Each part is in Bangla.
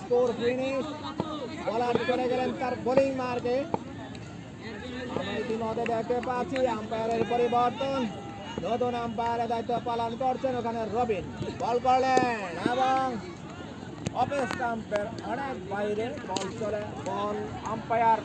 Score finish. বলার চলে গেলেন তার বোলিং মার্কে আমরা ইতিমধ্যে দেখতে পাচ্ছি আম্পায়ারের পরিবর্তন। নতুন আম্পায়ারের দায়িত্ব পালন করছেন, ওখানে রবিন বল করলেন এবং অফ স্টাম্পের অনেক বাইরে বল চলে। বল আম্পায়ার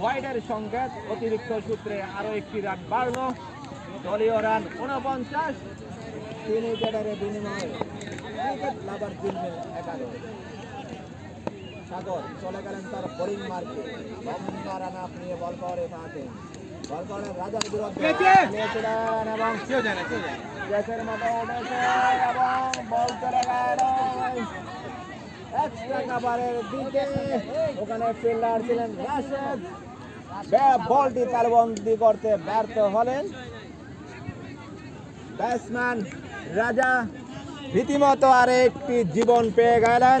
ওয়াইডের সংকেত অতিরিক্ত সূত্রে আরও একটি রান বাড়লো। দলীয় রান উনপঞ্চাশ তিন উইকেটের বিনিময়ে উইকেট লাভার জিম্মে একাদশ। সাগর চলে গেলেন তার বোলিং মার্কে। লম্বা রান আপনি বল করে থাকেন বল করেন রাজার বিরুদ্ধে এবং ক্যাচের মতো উঠেছে এবং বল চলে গেল এক্সট্রা কাভারের দিকে ওখানে ফিল্ডার ছিলেন রাশেদ। বলটি তালবন্দি করতে ব্যর্থ হলেন। ব্যাটসম্যান রাজা রীতিমতো আর একটি জীবন পেয়ে গেলেন।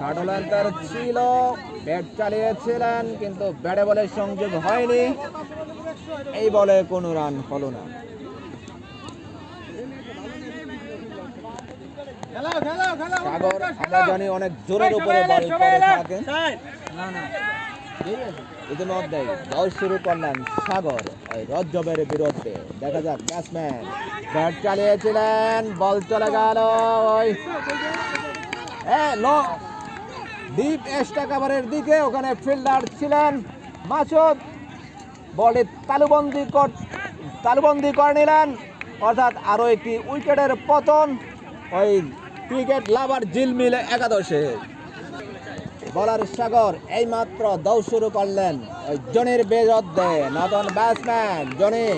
কাটলান্তার ছিল ব্যাট চালিয়েছিলেন কিন্তু ব্যাটে বলে সংযোগ হয়নি। এই বলে কোনো রান হলো না। সাগর আমরা জানি অনেক জোরের উপরে বল করে। থাকেন। দৌড় শুরু করলেন সাগর। ওই রজ্জবের বিরুদ্ধে। দেখা যাক ব্যাটসম্যান ব্যাট চালিয়েছিলেন বল চলে গেল ওই। এ লো ডিপ এক্সট্রা কাভারের দিকে, ওখানে ফিল্ডার ছিলেন মাসুদ। বলে তালুবন্দি তালুবন্দি করে নিলেন, অর্থাৎ আরও একটি উইকেটের পতন। ওই ক্রিকেট লাভার জিলমিল একাদশে। বলার সাগর এইমাত্র দৌড় শুরু করলেন ওই জনির বিরুদ্ধে। নতুন ব্যাটসম্যান জনি।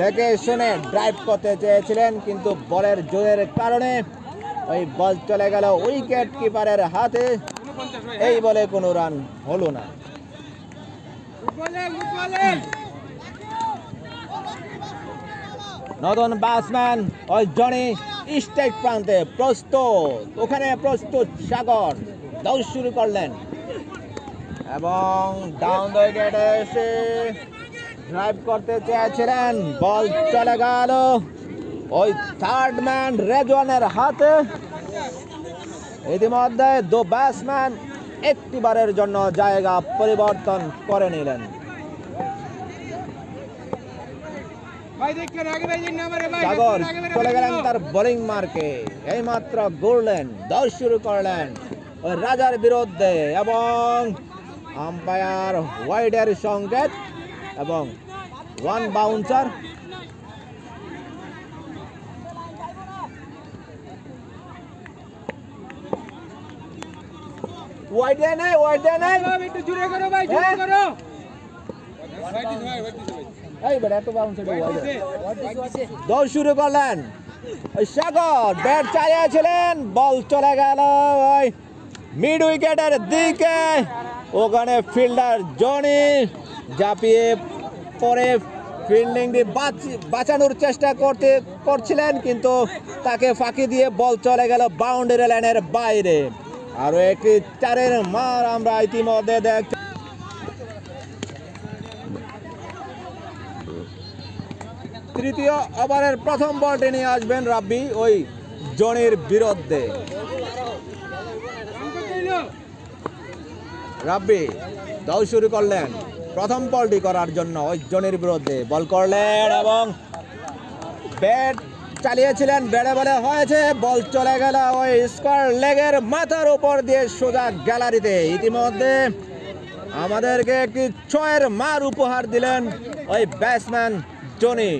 দেখে শুনে ড্রাইভ করতে চেয়েছিলেন, কিন্তু বলের জোরের কারণে ওই বল চলে গেল উইকেট কিপারের হাতে। এই বলে কোনো রান হলো না। নদন ব্যাটসম্যান ওই জনি স্ট্রাইক প্রান্তে প্রস্তুত। ওখানে প্রস্তুত সাগর। দৌড় শুরু করলেন। এবং ডাউন দ্য উইকেটে এসে ড্রাইভ করতে চেয়েছিলেন। বল চলে গেল। ওই থার্ড ম্যান রেজওয়ানের হাতে ইতিমধ্যে দু ব্যাটসম্যান একটিবারের জন্য জায়গা পরিবর্তন করে নিলেন। সাগর চলে গেলেন তার বোলিং মার্কে এই মাত্র গড়লেন দৌড় শুরু করলেন ওই রাজার বিরুদ্ধে এবং আম্পায়ার ওয়াইডের সংকেত এবং ওয়ান বাউন্সার ওয়াইডে নাই ওয়াইডে নাই একটু জোরে করো ভাই, জোরে? করো। ভাই দিছে ভাই, ভাই দিছে ভাই। এই বেটা এত বাউন্সার ভাই ওয়াইডে দিছে। দৌড় শুরু করলেন ওই সাগর ব্যাট চালিয়েছিলেন বল চলে গেল ওই মিড উইকেটের দিকে ওখানে ফিল্ডার জনি ঝাঁপিয়ে পরে ফিল্ডিংটি বাঁচানোর চেষ্টা করতে করছিলেন কিন্তু তাকে ফাঁকি দিয়ে বল চলে গেল বাউন্ডারি লাইনের বাইরে আরও একটি চারের মার আমরা ইতিমধ্যে দেখছি তৃতীয় ওভারের প্রথম বলটি নিয়ে আসবেন রাব্বি, ওই জনির বিরুদ্ধে। রাব্বি দাও শুরু করলেন। প্রথম বলটি করার জন্য ওই জনির বিরুদ্ধে। বল করলেন এবং ব্যাট চালিয়েছিলেন বেড়ে বলে হয়েছে বল চলে গেল ওই স্কোয়ার লেগের মাথার উপর দিয়ে সোজা গ্যালারিতে। ইতিমধ্যে আমাদেরকে একটি ছয়ের মার উপহার দিলেন ওই ব্যাটসম্যান জনি।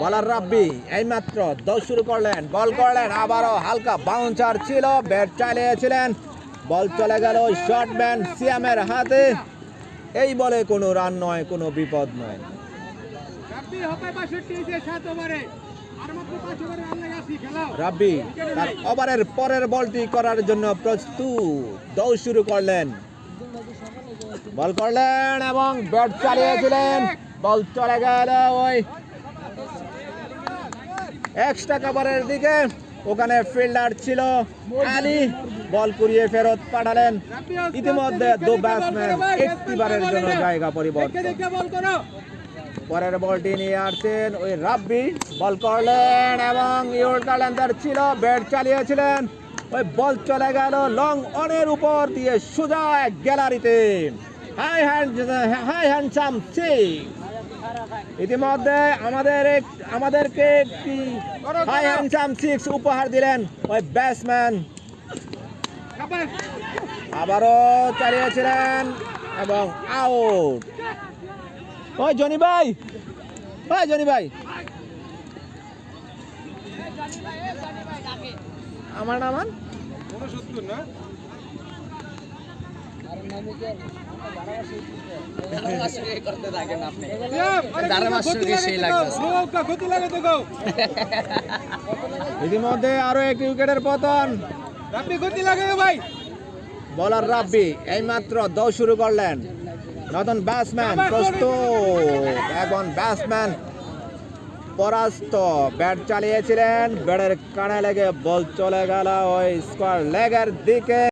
বলার রাব্বি এইমাত্র দৌড় শুরু করলেন বল করলেন আবারও হালকা বাউন্সার ছিল ব্যাট চালিয়েছিলেন বল চলে গেল শর্টম্যান সিয়ামের হাতে। এই বলে কোনো রান নয় কোনো বিপদ নয়। রাব্বি হপে 62 সাত ওভারে। আর মাত্র পাঁচ ওভারে রান লাগে আসি খেলাও। রাব্বি তার ওভারের পরের বলটি করার জন্য প্রস্তুত। দৌড় শুরু করলেন। বল করলেন এবং ব্যাট চালিয়েছিলেন বল চলে গেল ওই এক্সট্রা কভারের দিকে। ওখানে ফিল্ডার ছিল আলী। বল কুড়িয়ে ফেরত পাঠালেন। ইতিমধ্যে দু ব্যাটসম্যান একটি বারের জন্য জায়গা পরিবর্তন। পরের বলটি নিয়ে আসছেন ওই রাব্বি বল করলেন এবং ইউরকালেন্দার ছিল ব্যাট চালিয়েছিলেন। ওই বল চলে গেল লং অনের উপর দিয়ে সোজা এক গ্যালারিতে। High hand, high handsome six ইতিমধ্যে আমাদের আমাদেরকে একটি হাই হ্যান্ডসাম সিক্স উপহার দিলেন ওই ব্যাটসম্যান। আবারও চালিয়েছিলেন এবং আউট। ওই জনি ভাই ওই জনি ভাই। আমার নাম না দাঁড়া ইতিমধ্যে আরও একটি উইকেটের পতন। রাব্বি ক্ষতি লাগে ভাই। বলার রাব্বি এইমাত্র দৌ শুরু করলেন। নতুন ব্যাটসম্যান প্রস্তুত। এখন ব্যাটসম্যান পরাস্ত। ব্যাট চালিয়েছিলেন। ব্যাটের কানে লেগে বল চলে গেল ওই স্কোয়ার লেগের দিকে।